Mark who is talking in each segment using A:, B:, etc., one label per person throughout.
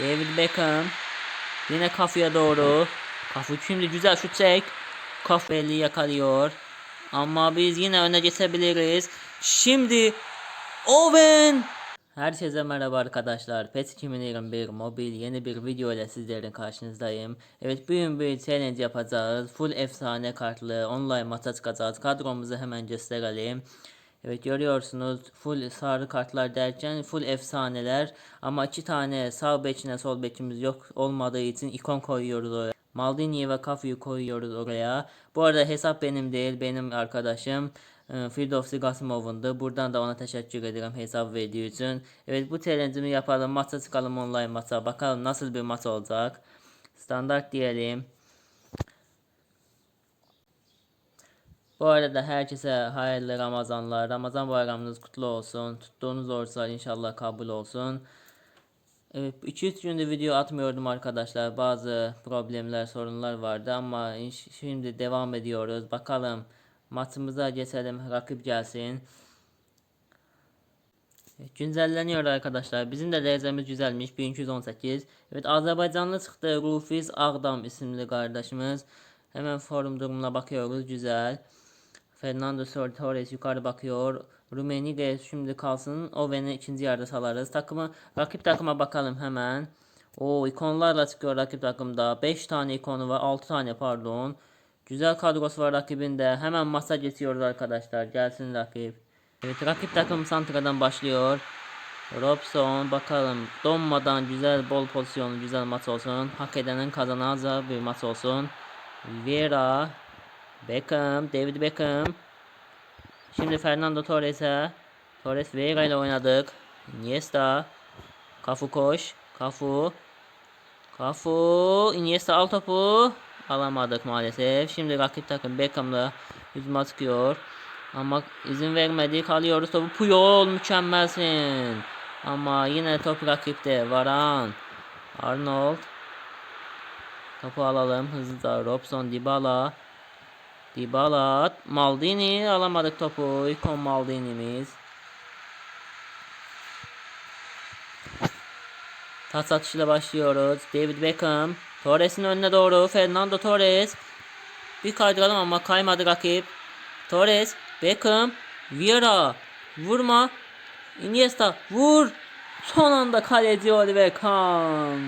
A: David Beckham. Yine kafaya doğru. Kafu şimdi güzel şut çek. Kaf belli yakalıyor. Ama biz yine öne geçebiliriz. Şimdi Owen. Herkese merhaba arkadaşlar. PES 2021 mobil yeni bir video ile sizlerin karşınızdayım. Evet bugün bir challenge yapacağız. Full efsane kartlı online maça çıkacağız. Kadromuzu hemen gösterelim. Evet görüyorsunuz full sarı kartlar derken full efsaneler ama iki tane sağ bekine sol bekimiz yok olmadığı için ikon koyuyoruz oraya. Maldini ve Kafu'yu koyuyoruz oraya. Bu arada hesap benim değil benim arkadaşım e, Firdevsi Gasimov'undu. Buradan da ona teşekkür ederim hesap verdiği için. Evet bu challenge'imi yapalım maça çıkalım online maça bakalım nasıl bir maç olacak. Standart diyelim. Bu arada herkese hayırlı Ramazanlar. Ramazan bayramınız kutlu olsun. Tuttuğunuz oruçlar inşallah kabul olsun. Evet 2-3 gündür video atmıyordum arkadaşlar. Bazı problemler, sorunlar vardı ama şimdi devam ediyoruz. Bakalım maçımıza geçelim. Rakip gelsin. Güncelleniyor arkadaşlar. Bizim de derecemiz güzelmiş. 1218. Evet Azerbaycanlı çıktı. Rufiz Ağdam isimli kardeşimiz. Hemen forum durumuna bakıyoruz. Güzel. Fernando Torres yukarı bakıyor. Rummenigge şimdi kalsın. Owen'i ikinci yarıda salarız. Takımı rakip takıma bakalım hemen. O ikonlarla çıkıyor rakip takımda. 5 tane ikonu var. 6 tane pardon. Güzel kadrosu var rakibinde. Hemen masa geçiyoruz arkadaşlar. Gelsin rakip. Evet rakip takım Santra'dan başlıyor. Robson bakalım donmadan güzel bol pozisyonlu güzel maç olsun. Hak edenin kazanacağı bir maç olsun. Vera Beckham, David Beckham. Şimdi Fernando Torres'e. Torres Vieira ile oynadık. Iniesta. Kafu koş. Kafu. Kafu. Iniesta al topu. Alamadık maalesef. Şimdi rakip takım Beckham'la yüzüme çıkıyor. Ama izin vermedi. Kalıyoruz topu. Puyol mükemmelsin. Ama yine top rakipte. Varan. Arnold. Topu alalım hızlıca. Robson, Dybala. Dybala, Maldini alamadık topu. İkon Maldini'miz. Tas atışıyla başlıyoruz. David Beckham. Torres'in önüne doğru. Fernando Torres. Bir kaydıralım ama kaymadı rakip. Torres. Beckham. Vieira. Vurma. Iniesta. Vur. Son anda kaleci Oliver Kahn.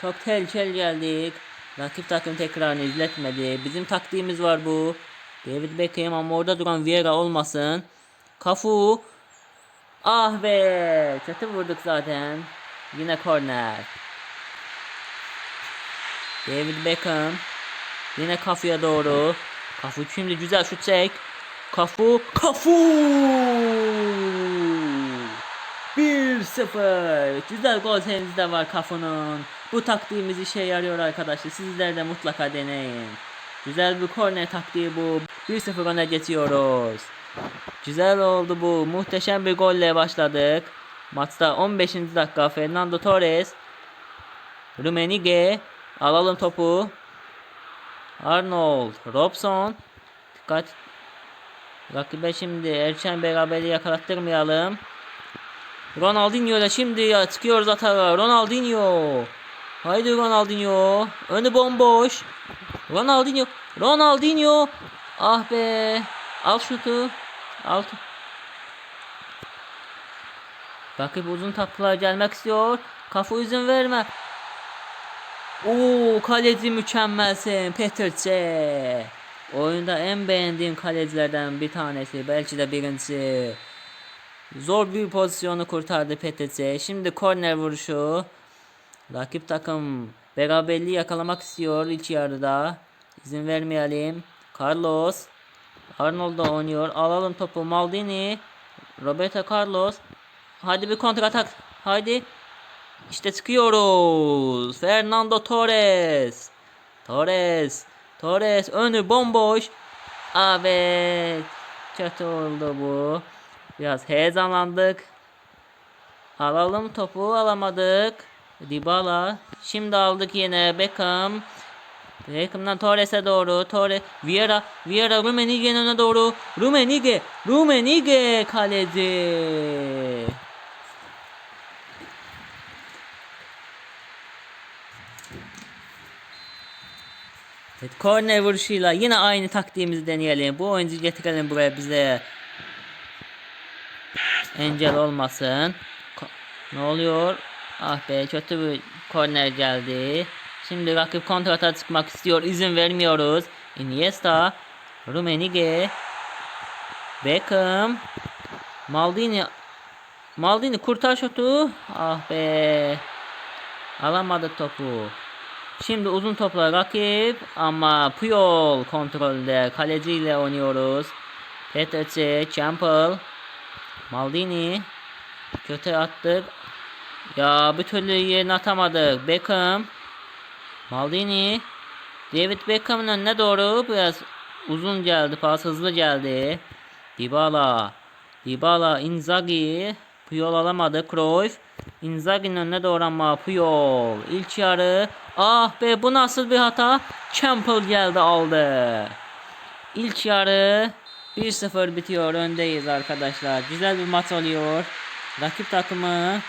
A: Çok tehlikeli geldik. Rakip takım tekrarını izletmedi. Bizim taktiğimiz var bu. David Beckham ama orada duran Vieira olmasın. Kafu. Ah be. Kötü vurduk zaten. Yine korner. David Beckham. Yine Kafu'ya doğru. Kafu şimdi güzel şut çek. Kafu. Kafu. 1-0. Güzel gol sevinci var Kafu'nun. Bu taktiğimiz işe yarıyor arkadaşlar. Sizler de mutlaka deneyin. Güzel bir korner taktiği bu. 1-0 öne geçiyoruz. Güzel oldu bu. Muhteşem bir golle başladık. Maçta 15. dakika Fernando Torres. Rummenigge. Alalım topu. Arnold. Robson. Dikkat. Rakibe şimdi erken beraberliği yakalattırmayalım. Ronaldinho ile şimdi çıkıyoruz atağa. Ronaldinho. Haydi Ronaldinho. Önü bomboş. Ronaldinho. Ronaldinho. Ah be. Al şutu. Al. Rakip uzun tapılar gelmek istiyor. Kafa izin verme. Oo kaleci mükemmelsin Peter C. Oyunda en beğendiğim kalecilerden bir tanesi. Belki de birincisi. Zor bir pozisyonu kurtardı PTC. Şimdi korner vuruşu. Rakip takım beraberliği yakalamak istiyor ilk yarıda. İzin vermeyelim. Carlos. Arnold da oynuyor. Alalım topu. Maldini. Roberto Carlos. Hadi bir kontratak. Haydi. İşte çıkıyoruz. Fernando Torres. Torres. Torres. Önü bomboş. Evet. Kötü oldu bu. Biraz heyecanlandık. Alalım topu alamadık. Dybala. Şimdi aldık yine Beckham. Beckham'dan Torres'e doğru. Torres. Vieira. Vieira Rummenigge'nin önüne doğru. Rummenigge. Rummenigge kaleci. Evet, korner vuruşuyla yine aynı taktiğimizi deneyelim. Bu oyuncu getirelim buraya bize. Engel olmasın. Ko- ne oluyor? Ah be kötü bir korner geldi. Şimdi rakip kontrata çıkmak istiyor. İzin vermiyoruz. Iniesta. Rumenige. Beckham. Maldini. Maldini kurtar şutu. Ah be. Alamadı topu. Şimdi uzun topla rakip ama Puyol kontrolde kaleciyle oynuyoruz. Petrce, Campbell, Maldini kötü attık. Ya bir türlü yerine atamadık. Beckham, Maldini, David Beckham'ın önüne doğru biraz uzun geldi pas hızlı geldi. Dybala, Dybala, Inzaghi, Puyol alamadı. Cruyff, Inzaghi'nin önüne doğru ama Puyol. İlk yarı. Ah be bu nasıl bir hata? Campbell geldi aldı. İlk yarı 1-0 bitiyor. Öndeyiz arkadaşlar. Güzel bir maç oluyor. Rakip takımı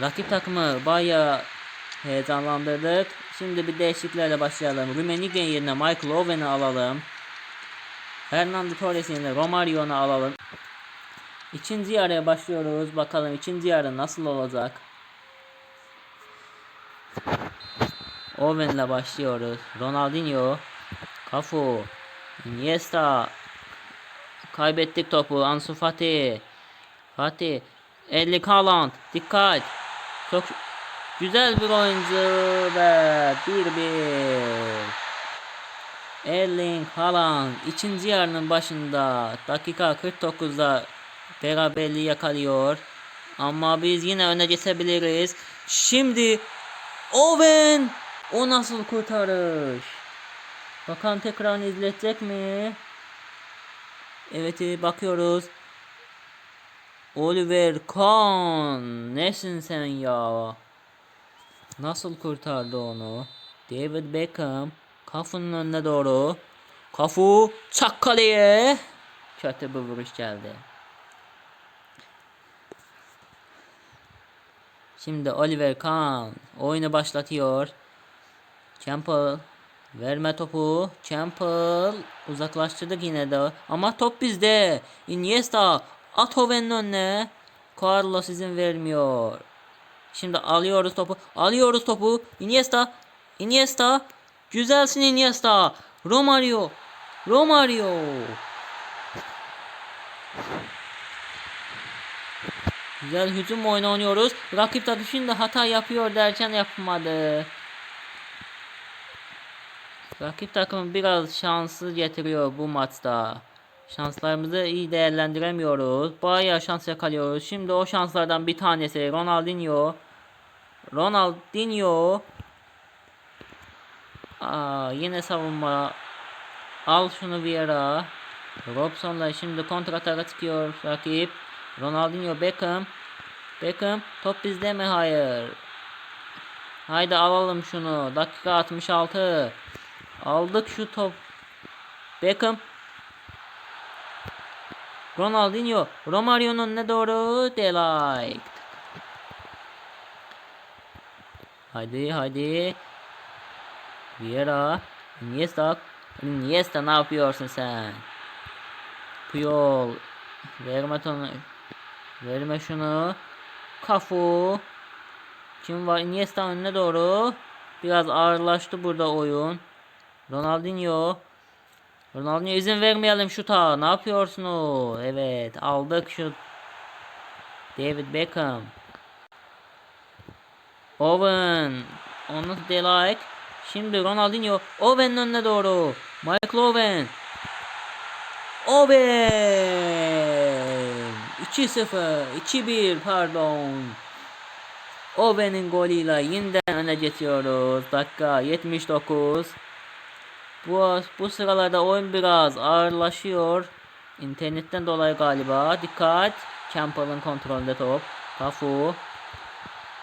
A: Rakip takımı bayağı heyecanlandırdık. Şimdi bir değişikliklerle başlayalım. Rummenigge yerine Michael Owen'i alalım. Fernando Torres yerine Romario'nu alalım. İkinci yarıya başlıyoruz. Bakalım ikinci yarı nasıl olacak. Owen'le başlıyoruz. Ronaldinho, Cafu, Iniesta. Kaybettik topu. Ansu Fati. Fatih. Erling Haaland. Dikkat. Çok güzel bir oyuncu ve 1-1. Erling Haaland ikinci yarının başında dakika 49'da beraberliği yakalıyor. Ama biz yine öne geçebiliriz. Şimdi Owen o nasıl kurtarış? Bakalım tekrarını izletecek mi? Evet e, bakıyoruz. Oliver Kahn nesin sen ya? Nasıl kurtardı onu? David Beckham Kafu'nun önüne doğru. Kafu çak kaleye. Kötü bir vuruş geldi. Şimdi Oliver Kahn oyunu başlatıyor. Campbell verme topu. Campbell uzaklaştırdık yine de ama top bizde. Iniesta at Owen'in önüne. Carlos izin vermiyor. Şimdi alıyoruz topu. Alıyoruz topu. Iniesta. Iniesta. Güzelsin Iniesta. Romario. Romario. Güzel hücum oyunu oynuyoruz. Rakip takım şimdi hata yapıyor derken yapmadı. Rakip takım biraz şanslı getiriyor bu maçta. Şanslarımızı iyi değerlendiremiyoruz. Bayağı şans yakalıyoruz. Şimdi o şanslardan bir tanesi Ronaldinho. Ronaldinho. Aa, yine savunma. Al şunu Vieira. Robson'la şimdi kontrataka çıkıyor rakip. Ronaldinho Beckham. Beckham top bizde mi? Hayır. Haydi alalım şunu. Dakika 66. Aldık şu top. Beckham. Ronaldinho. Romario'nun ne doğru? Delight. Hadi hadi. Vieira. Iniesta. Iniesta ne yapıyorsun sen? Puyol. Verme onu. Verme şunu. Kafu. Kim var? Iniesta önüne doğru. Biraz ağırlaştı burada oyun. Ronaldinho. Ronaldinho izin vermeyelim şuta. Ne yapıyorsun o? Evet aldık şu. David Beckham. Owen. Onu Delight. Şimdi Ronaldinho. Owen'in önüne doğru. Michael Owen. Owen. 2-0. 2-1 pardon. Owen'in golüyle yeniden öne geçiyoruz. Dakika 79. Bu, bu sıralarda oyun biraz ağırlaşıyor. İnternetten dolayı galiba. Dikkat. Campbell'ın kontrolünde top. Cafu.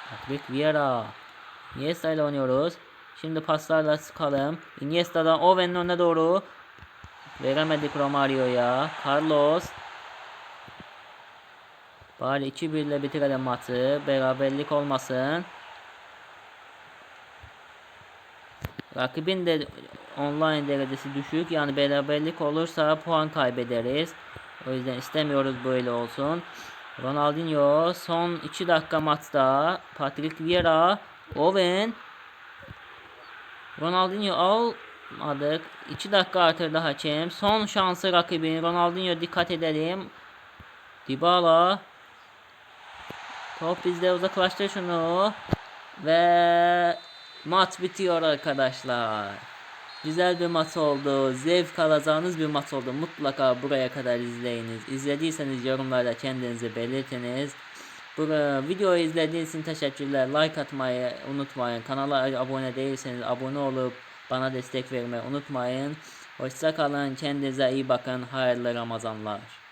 A: Patrick Vieira. Iniesta ile oynuyoruz. Şimdi paslarla sıkalım. Iniesta'dan Owen'in önüne doğru. Veremedik Romario'ya. Carlos. Bari 2-1 ile bitirelim maçı. Beraberlik olmasın. Rakibin de online derecesi düşük. Yani beraberlik olursa puan kaybederiz. O yüzden istemiyoruz böyle olsun. Ronaldinho son 2 dakika maçta. Patrick Vieira, Owen, Ronaldinho almadık. 2 dakika artırdı hakem. Son şansı rakibin. Ronaldinho dikkat edelim. Dybala. Top bizde uzaklaştır şunu. Ve maç bitiyor arkadaşlar. Güzel bir maç oldu. Zevk alacağınız bir maç oldu. Mutlaka buraya kadar izleyiniz. İzlediyseniz yorumlarda kendinizi belirtiniz. Bu videoyu izlediğiniz için teşekkürler. Like atmayı unutmayın. Kanala abone değilseniz abone olup bana destek vermeyi unutmayın. Hoşça kalın. Kendinize iyi bakın. Hayırlı Ramazanlar.